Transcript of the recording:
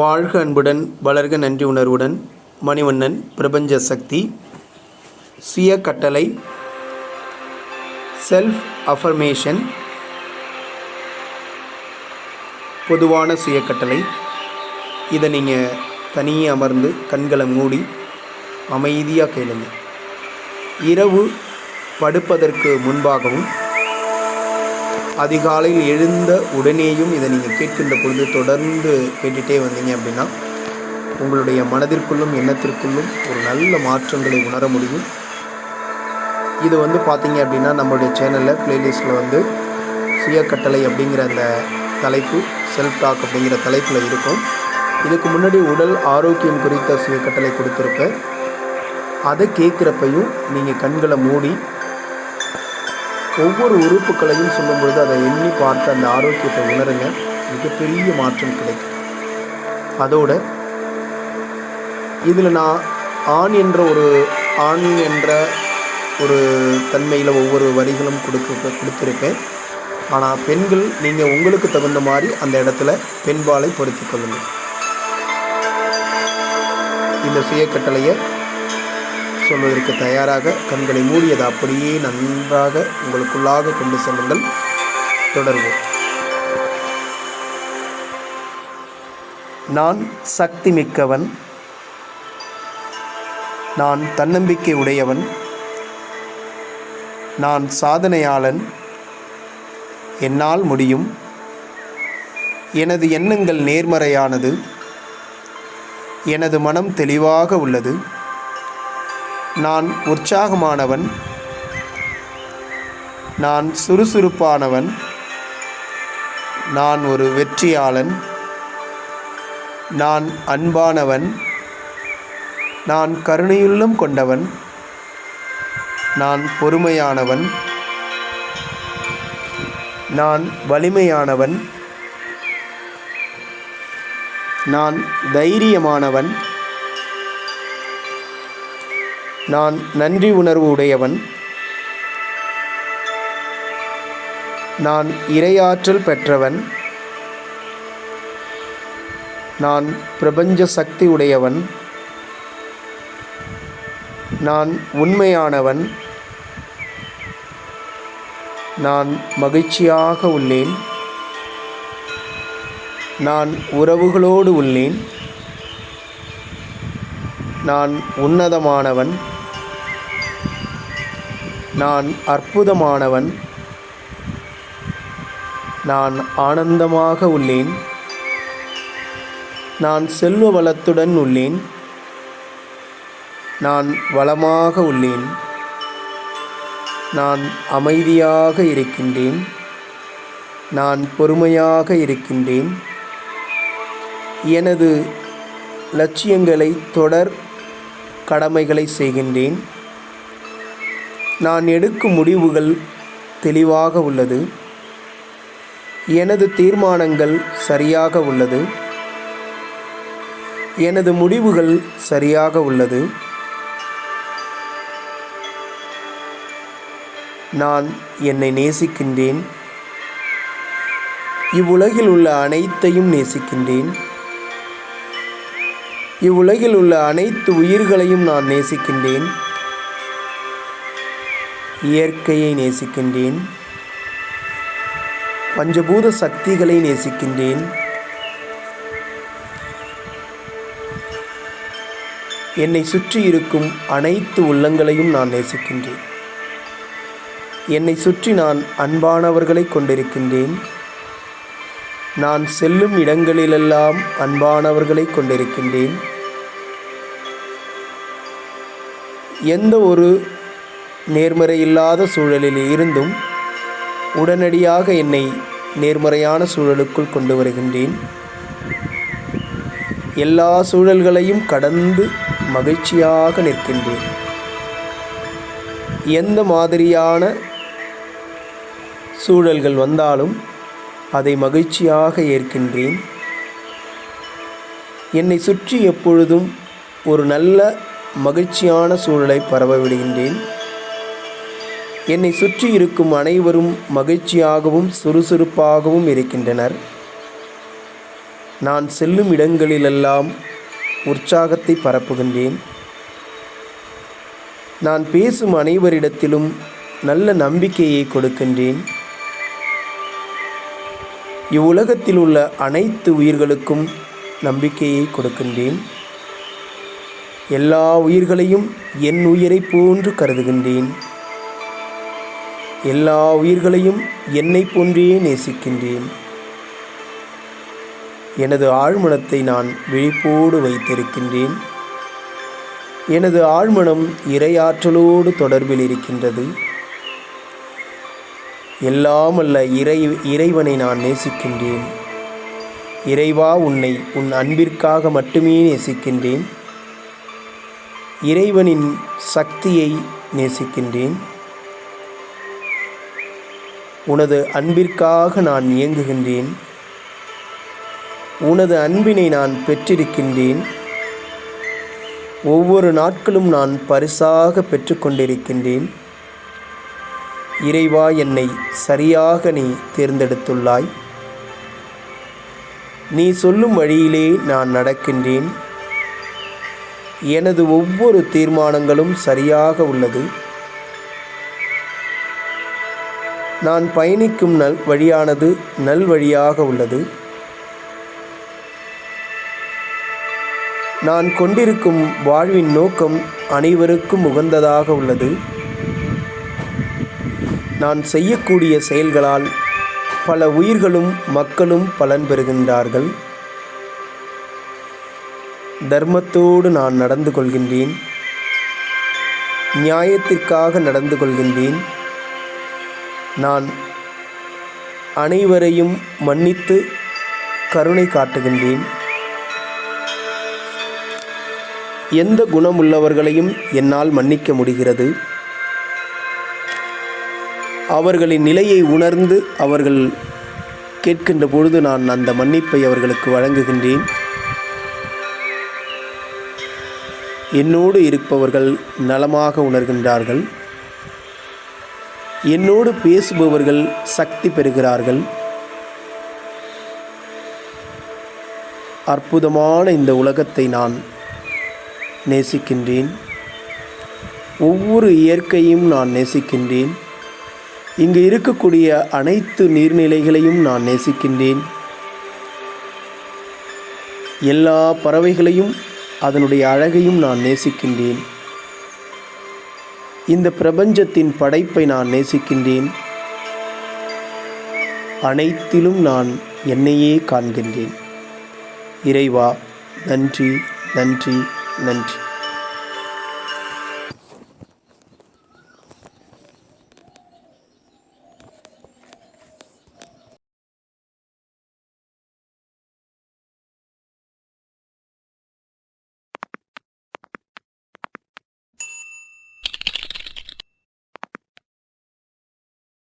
வாழ்க அன்புடன் வளர்க நன்றி உணர்வுடன் மணிவண்ணன் பிரபஞ்ச சக்தி சுய கட்டளை செல்ஃப் அஃபர்மேஷன் பொதுவான சுய கட்டளை இதை நீங்கள் தனியே அமர்ந்து கண்களை மூடி அமைதியாக கேளுங்க. இரவு படுப்பதற்கு முன்பாகவும் அதிகாலையில் எழுந்த உடனேயும் இதை நீங்கள் கேட்கின்ற பொழுது தொடர்ந்து கேட்டுகிட்டே வந்தீங்க அப்படின்னா உங்களுடைய மனதிற்குள்ளும் எண்ணத்திற்குள்ளும் ஒரு நல்ல மாற்றங்களை உணர முடியும். இது வந்து பார்த்தீங்க அப்படின்னா நம்மளுடைய சேனலில் ப்ளேலிஸ்ட்டில் வந்து சுய கட்டளை அப்படிங்கிற அந்த தலைப்பு செல்ஃப் டாக் அப்படிங்கிற தலைப்பில் இருக்கும். இதுக்கு முன்னாடி உடல் ஆரோக்கியம் குறித்த சுய கட்டளை கொடுத்துருப்பேன். அதை கேட்குறப்பையும் நீங்கள் கண்களை மூடி ஒவ்வொரு உறுப்புகளையும் சொல்லும்பொழுது அதை எண்ணி பார்த்து அந்த ஆரோக்கியத்தை உணருங்க. மிகப்பெரிய மாற்றம் கிடைக்கும். அதோட இதில் நான் ஆண் என்ற ஒரு ஆண் என்ற ஒரு தன்மையில் ஒவ்வொரு வரிகளும் கொடுக்க கொடுத்துருப்பேன். ஆனால் பெண்கள் நீங்கள் உங்களுக்கு தகுந்த மாதிரி அந்த இடத்துல பெண்பாலை பொருத்தி கொள்ளுங்கள். இந்த சுய கட்டளையை சொல்வதற்கு தயாராக கண்களை மூடியது அப்படியே நன்றாக உங்களுக்குள்ளாக கொண்டு செல்லுங்கள். தொடர்வோம். நான் சக்தி மிக்கவன் நான் தன்னம்பிக்கை உடையவன். நான் சாதனையாளன். என்னால் முடியும். எனது எண்ணங்கள் நேர்மறையானது. எனது மனம் தெளிவாக உள்ளது. நான் உற்சாகமானவன். நான் சுறுசுறுப்பானவன். நான் ஒரு வெற்றியாளன். நான் அன்பானவன். நான் கருணையுள்ளம் கொண்டவன். நான் பொறுமையானவன். நான் வலிமையானவன். நான் தைரியமானவன். நான் நன்றி உணர்வு உடையவன். நான் இரையாற்றல் பெற்றவன். நான் பிரபஞ்ச சக்தி உடையவன். நான் உண்மையானவன். நான் மகிழ்ச்சியாக உள்ளேன். நான் உறவுகளோடு உள்ளேன். நான் உன்னதமானவன். நான் அற்புதமானவன். நான் ஆனந்தமாக உள்ளேன். நான் செல்வ வளத்துடன் உள்ளேன். நான் வளமாக உள்ளேன். நான் அமைதியாக இருக்கின்றேன். நான் பொறுமையாக இருக்கின்றேன். எனது லட்சியங்களை தொடர் கடமைகளை செய்கின்றேன். நான் எடுக்கும் முடிவுகள் தெளிவாக உள்ளது. எனது தீர்மானங்கள் சரியாக உள்ளது. எனது முடிவுகள் சரியாக உள்ளது. நான் என்னை நேசிக்கின்றேன். இவ்வுலகில் உள்ள அனைத்தையும் நேசிக்கின்றேன். இவ்வுலகில் உள்ள அனைத்து உயிர்களையும் நான் நேசிக்கின்றேன். இயற்கையை நேசிக்கின்றேன். பஞ்சபூத சக்திகளை நேசிக்கின்றேன். என்னை சுற்றி இருக்கும் அனைத்து உள்ளங்களையும் நான் நேசிக்கின்றேன். என்னை சுற்றி நான் அன்பானவர்களை கொண்டிருக்கின்றேன். நான் செல்லும் இடங்களிலெல்லாம் அன்பானவர்களை கொண்டிருக்கின்றேன். எந்த ஒரு நேர்மறையில்லாத சூழலில் இருந்தும் உடனடியாக என்னை நேர்மறையான சூழலுக்குள் கொண்டு வருகின்றேன். எல்லா சூழல்களையும் கடந்து மகிழ்ச்சியாக நிற்கின்றேன். எந்த மாதிரியான சூழல்கள் வந்தாலும் அதை மகிழ்ச்சியாக ஏற்கின்றேன். என்னை சுற்றி எப்பொழுதும் ஒரு நல்ல மகிழ்ச்சியான சூழலை பரவ விடுகின்றேன். என்னை சுற்றி இருக்கும் அனைவரும் மகிழ்ச்சியாகவும் சுறுசுறுப்பாகவும் இருக்கின்றனர். நான் செல்லும் இடங்களிலெல்லாம் உற்சாகத்தை பரப்புகின்றேன். நான் பேசும் அனைவரிடத்திலும் நல்ல நம்பிக்கையை கொடுக்கின்றேன். இவ்வுலகத்தில் உள்ள அனைத்து உயிர்களுக்கும் நம்பிக்கையை கொடுக்கின்றேன். எல்லா உயிர்களையும் என் உயிரை போன்று கருதுகின்றேன். எல்லா உயிர்களையும் என்னை போன்றே நேசிக்கின்றேன். எனது ஆழ்மனத்தை நான் விழிப்போடு வைத்திருக்கின்றேன். எனது ஆழ்மனம் இறையாற்றலோடு தொடர்பில் இருக்கின்றது. எல்லாம் அல்ல இறை இறைவனை நான் நேசிக்கின்றேன். இறைவா உன்னை உன் அன்பிற்காக மட்டுமே நேசிக்கின்றேன். இறைவனின் சக்தியை நேசிக்கின்றேன். உனது அன்பிற்காக நான் இயங்குகின்றேன். உனது அன்பினை நான் பெற்றிருக்கின்றேன். ஒவ்வொரு நாட்களும் நான் பரிசாக பெற்றுக்கொண்டிருக்கின்றேன். இறைவா என்னை சரியாக நீ தேர்ந்தெடுத்துள்ளாய். நீ சொல்லும் வழியிலே நான் நடக்கின்றேன். எனது ஒவ்வொரு தீர்மானங்களும் சரியாக உள்ளது. நான் பயணிக்கும் நல் வழியானது நல் வழியாக உள்ளது. நான் கொண்டிருக்கும் வாழ்வின் நோக்கம் அனைவருக்கும் உகந்ததாக உள்ளது. நான் செய்யக்கூடிய செயல்களால் பல உயிர்களும் மக்களும் பலன் பெறுகின்றார்கள். தர்மத்தோடு நான் நடந்து கொள்கின்றேன். நியாயத்திற்காக நடந்து கொள்கின்றேன். நான் அனைவரையும் மன்னித்து கருணை காட்டுகின்றேன். எந்த குணமுள்ளவர்களையும் என்னால் மன்னிக்க முடிகிறது. அவர்களின் நிலையை உணர்ந்து அவர்கள் கேட்கின்ற பொழுது நான் அந்த மன்னிப்பை அவர்களுக்கு வழங்குகின்றேன். என்னோடு இருப்பவர்கள் நலமாக உணர்கின்றார்கள். என்னோடு பேசுபவர்கள் சக்தி பெறுகிறார்கள். அற்புதமான இந்த உலகத்தை நான் நேசிக்கின்றேன். ஒவ்வொரு இயற்கையும் நான் நேசிக்கின்றேன். இங்கு இருக்கக்கூடிய அனைத்து நீர்நிலைகளையும் நான் நேசிக்கின்றேன். எல்லா பறவைகளையும் அதனுடைய அழகையும் நான் நேசிக்கின்றேன். இந்த பிரபஞ்சத்தின் படைப்பை நான் நேசிக்கின்றேன். அனைத்திலும் நான் என்னையே காண்கின்றேன். இறைவா நன்றி நன்றி நன்றி.